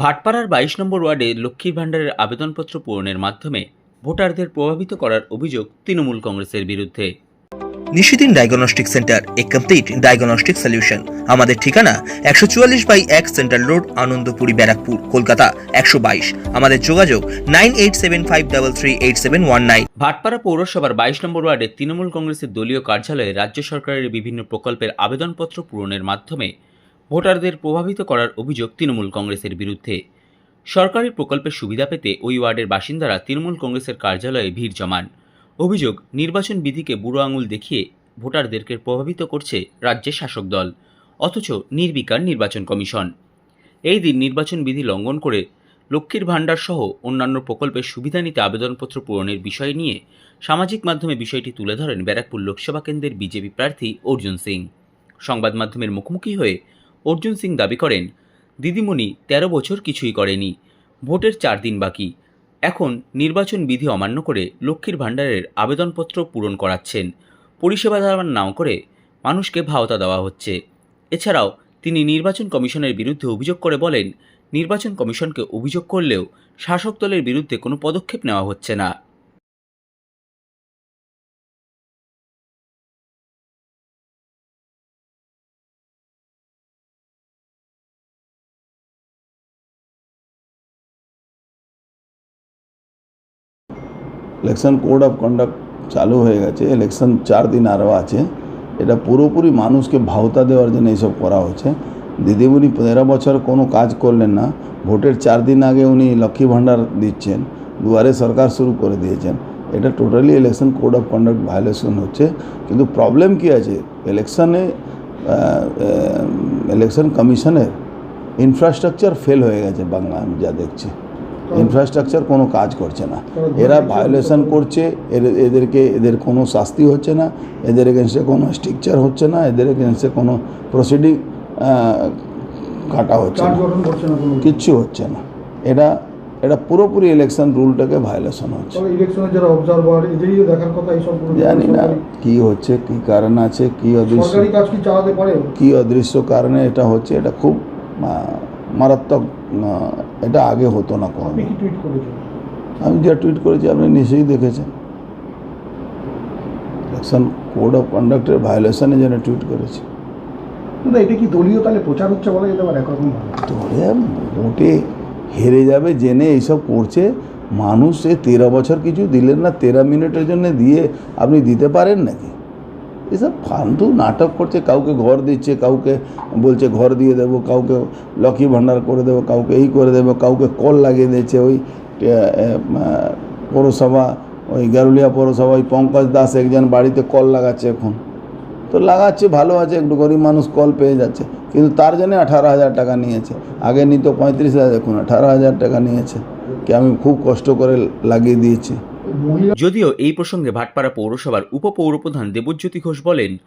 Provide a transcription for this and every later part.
ভাটপাড়ার বাইশ নম্বর ওয়ার্ডে লক্ষ্মীর ভাণ্ডারের আবেদনপত্র পূরণের মাধ্যমে ভোটারদের প্রভাবিত করার অভিযোগ তৃণমূল কংগ্রেসের বিরুদ্ধে। Nishidin diagnostic centre a complete diagnostic solution. আমাদের ঠিকানা একশো চুয়াল্লিশ বাই এক সেন্ট্রাল রোড আনন্দপুরি ব্যারাকপুর কলকাতা একশো বাইশ। আমাদের যোগাযোগ nine eight seven five double three eight seven one nine. Bhatpara পৌরসভার বাইশ নম্বর ওয়ার্ডে তৃণমূল কংগ্রেসের দলীয় কার্যালয়ে রাজ্য সরকারের বিভিন্ন প্রকল্পের আবেদনপত্র পূরণের মাধ্যমে ভোটারদের প্রভাবিত করার অভিযোগ তৃণমূল কংগ্রেসের বিরুদ্ধে। সরকারি প্রকল্পের সুবিধা পেতে ওই ওয়ার্ডের বাসিন্দারা তৃণমূল কংগ্রেসের কার্যালয়ে ভিড় জমান। অভিযোগ, নির্বাচন বিধিকে বুড়ো আঙুল দেখিয়ে ভোটারদেরকে প্রভাবিত করছে রাজ্যের শাসক দল, অথচ নির্বিকার নির্বাচন কমিশন। এই দিন নির্বাচন বিধি লঙ্ঘন করে লক্ষ্মীর ভাণ্ডার সহ অন্যান্য প্রকল্পের সুবিধা নিতে আবেদনপত্র পূরণের বিষয় নিয়ে সামাজিক মাধ্যমে বিষয়টি তুলে ধরেন ব্যারাকপুর লোকসভা কেন্দ্রের বিজেপি প্রার্থী অর্জুন সিং। সংবাদ মাধ্যমের মুখোমুখি হয়ে অর্জুন সিং দাবি করেন, দিদিমণি, তেরো বছর কিছুই করেনি, ভোটের চার দিন বাকি। এখন নির্বাচন বিধি অমান্য করে লক্ষ্মীর ভাণ্ডারের আবেদনপত্র পূরণ করাচ্ছেন। পরিষেবা দেওয়ার নাম করে মানুষকে ভাওতা দেওয়া হচ্ছে। এছাড়াও তিনি নির্বাচন কমিশনের বিরুদ্ধে অভিযোগ করে বলেন, নির্বাচন কমিশনকে অভিযোগ করলেও শাসক দলের বিরুদ্ধে কোনো পদক্ষেপ নেওয়া হচ্ছে না। ইলেকশন কোড অফ কন্ডাক্ট চালু হয়ে গেছে ইলেকশন চার দিন আরও আছে। এটা পুরোপুরি মানুষকে ভাওতা দেওয়ার জন্য এইসব করা হচ্ছে দিদিমণি তেরো বছর কোনো কাজ করলেন না। ভোটের চার দিন আগে উনি লক্ষ্মী ভাণ্ডার দিচ্ছেন। দুয়ারে সরকার শুরু করে দিয়েছেন। এটা totally election code of conduct violation হচ্ছে। কিন্তু প্রবলেম কী আছে? ইলেকশনে ইলেকশন কমিশনের ইনফ্রাস্ট্রাকচার ফেল হয়ে গেছে বাংলা আমি যা দেখছি। ইনফ্রাস্ট্রাকচার কোনো কাজ করছে না। এরা ভায়োলেশন করছে এদেরকে এদের কোনো শাস্তি হচ্ছে না এদের এগেনস্টে কোনো স্ট্রিকচার হচ্ছে না এদের এগেনস্টে কোনো প্রসিডিং কাটা হচ্ছে না। কিচ্ছু হচ্ছে না। এটা এটা পুরোপুরি ইলেকশন রুলটাকে ভায়োলেশন হচ্ছে। তবে ইলেকশনের যারা অবজারভার এদেরই দেখার কথা এইসব কোনো জানি না কি হচ্ছে কি কারণ আছে কি অদৃশ্য সরকারি কাজ কি চালাতে পারে? কি অদৃশ্য কারণে এটা হচ্ছে এটা খুব মারাত্মক এটা আগে হতো না কোনো আমি যা টুইট করেছি আপনি নিশ্চয়ই দেখেছেন। ইলেকশন কোড অফ কন্ডাক্টের ভায়োলেশনের জন্য টুইট করেছি। এটা কি দলীয় তাহলে প্রচার হচ্ছে বলা যেতে পারে? একরকম তোরে হেরে যাবে জেনে এইসব করছে। মানুষ সে তেরো বছর কিছু দিলেন না তেরো মিনিটের জন্য দিয়ে আপনি দিতে পারেন নাকি? এসব ফালতু নাটক করছে, কাউকে ঘর দিচ্ছে, কাউকে বলছে ঘর দিয়ে দেবো, কাউকে লক্ষ্মী ভাণ্ডার করে দেবো, কাউকে এই করে দেবো, কাউকে কল লাগিয়ে দিয়েছে ওই পৌরসভা, ওই গারুলিয়া পৌরসভা, ওই পঙ্কজ দাস একজন বাড়িতে কল লাগাচ্ছে এখন। তো লাগাচ্ছে, ভালো আছে, একটু গরিব মানুষ কল পেয়ে যাচ্ছে, কিন্তু তার জন্য আঠারো হাজার টাকা নিয়েছে। আগে নিত পঁয়ত্রিশ হাজার দেখুন আঠারো হাজার টাকা নিয়েছে, কি আমি খুব কষ্ট করে লাগিয়ে দিয়েছি। যদিও এই প্রসঙ্গে ভাটপাড়া পৌরসভার উপপৌরপ্রধান দেবজ্যোতি ঘোষ বলেন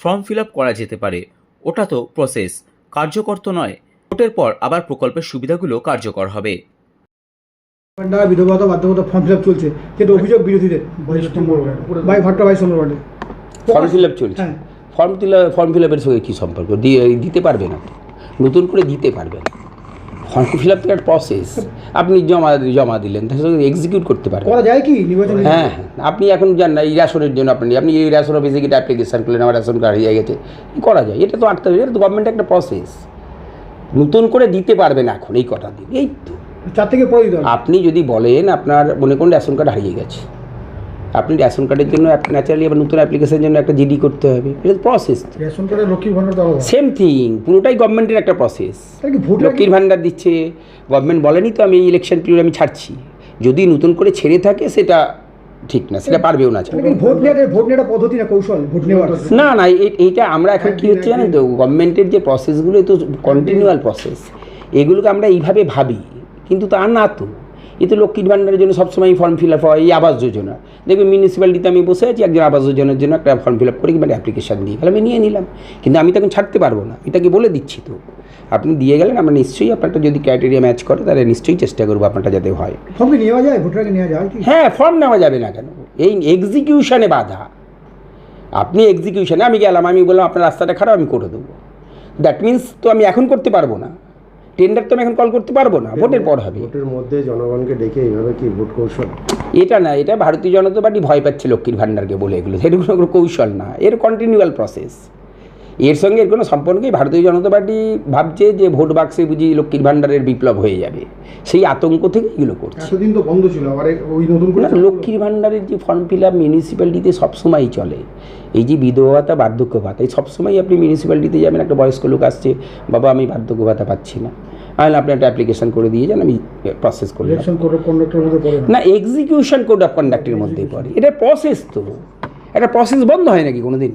ফর্ম ফিল আপ করা যেতে পারে। ওটা তো প্রসেস কার্যকর তো নয়। ভোটের পর আবার প্রকল্পের সুবিধাগুলো কার্যকর হবে। বিধবাতা বাধ্যকতা ফর্ম ফিল আপ চলছে। কিন্তু অভিযোগ বিরোধীদের। ভাট্টা ফর্ম ফিল চলছে। হ্যাঁ। ফর্ম ফিল ফর্ম ফিল আপের সঙ্গে কী সম্পর্ক? দিয়ে দিতে পারবে না নতুন করে দিতে পারবে না ফর্ম ফিল আপ একটা প্রসেস আপনি জমা জমা দিলেন এক্সিকিউট করতে পারবেন। করা যায় কি হ্যাঁ হ্যাঁ। আপনি এখন যান না এই রেশনের জন্য আপনি আপনি এই রেশন অফিসে গিয়ে অ্যাপ্লিকেশান করলেন আমার রেশন কার্ড হারিয়ে গেছে। করা যায়? এটা তো আটতে হবে এটা তো গভর্নমেন্টের একটা প্রসেস নতুন করে দিতে পারবে না এখন এই কটা দিন এই তো। চার থেকে আপনি যদি বলেন আপনার মনে করুন রেশন কার্ড হারিয়ে গেছে। আপনি রেশন কার্ডের জন্য ন্যাচারালি আবার নতুন অ্যাপ্লিকেশনের জন্য একটা জিডি করতে হবে। এটা প্রসেস রেশন কার্ডে লক্ষ্মী ভান্ডার দেওয়া সেম থিং পুরোটাই গভর্নমেন্টের একটা প্রসেস লক্ষ্মীর ভাণ্ডার দিচ্ছে গভর্নমেন্ট বলেনি তো আমি ইলেকশন পিরিয়ড আমি ছাড়ছি। যদি নতুন করে ছেড়ে থাকে সেটা ঠিক না সেটা পারবেও না। ভোট ভোট নেওয়ার পদ্ধতি না কৌশল? ভোট নেওয়ার না না এই- এইটা আমরা এখন কী হচ্ছে জানেন তো? গভর্নমেন্টের যে প্রসেসগুলো তো কন্টিনিউয়াল প্রসেস এগুলোকে আমরা এইভাবে ভাবি কিন্তু তা না তো। এ তো লক্ষ্মীর ভাণ্ডারের জন্য সবসময় ফর্ম ফিল আপ হয় এই আবাস যোজনা। দেখবেন মিউনিসিপ্যালিটিতে আমি বসে আছি একজন আবাস যোজনার জন্য একটা ফর্ম ফিল আপ করে কিংবা অ্যাপ্লিকেশান দিয়ে গেলাম আমি নিয়ে নিলাম। কিন্তু আমি তখন ছাড়তে পারব না এটাকে বলে দিচ্ছি তো। আপনি দিয়ে গেলেন আমরা নিশ্চয়ই আপনারটা যদি ক্রাইটেরিয়া ম্যাচ করে তাহলে নিশ্চয়ই চেষ্টা করব আপনারটা যাতে হয়। ফর্ম নেওয়া যায়? ভোটারকে নেওয়া যায় হ্যাঁ ফর্ম নেওয়া যাবে না কেন? এই এক্সিকিউশনে বাধা। আপনি এক্সিকিউশনে আমি গেলাম আমি বললাম আপনার রাস্তাটা খারাপ আমি করে দেবো। দ্যাট মিন্স তো আমি এখন করতে পারব না। টেন্ডার তো আমি এখন কল করতে পারব না ভোটের পর হবে। ভোটের মধ্যে জনগণকে ডেকে এইভাবে কি ভোট কৌশল? এটা না এটা ভারতীয় জনতা পার্টি ভয় পাচ্ছে লক্ষ্মীর ভান্ডারকে বলে এগুলো সেটা কোনো কৌশল না এর কন্টিনিউয়াল প্রসেস এর সঙ্গে এর কোনো সম্পর্কেই ভারতীয় জনতা পার্টি ভাবছে যে ভোট বাক্সে বুঝি লক্ষ্মীর ভাণ্ডারের বিপ্লব হয়ে যাবে। সেই আতঙ্ক থেকে এগুলো করছে। এতদিন তো বন্ধ ছিল আবার ওই নতুন করে লক্ষ্মীর ভাণ্ডারের যে ফর্ম ফিল আপ মিউনিসিপ্যালিটিতে সবসময়ই চলে। এই যে বিধবা ভাতা বার্ধক্য ভাতা এই সবসময় আপনি মিউনিসিপ্যালিটিতে যাবেন একটা বয়স্ক লোক আসছে বাবা আমি বার্ধক্য ভাতা পাচ্ছি না। আমি আপনি একটা অ্যাপ্লিকেশন করে দিয়ে যান আমি প্রসেস করলাম না। না এক্সিকিউশন কোড অফ কন্ডাক্টের মধ্যেই পড়ে। এটা প্রসেস তো। একটা প্রসেস বন্ধ হয় নাকি কোনো দিন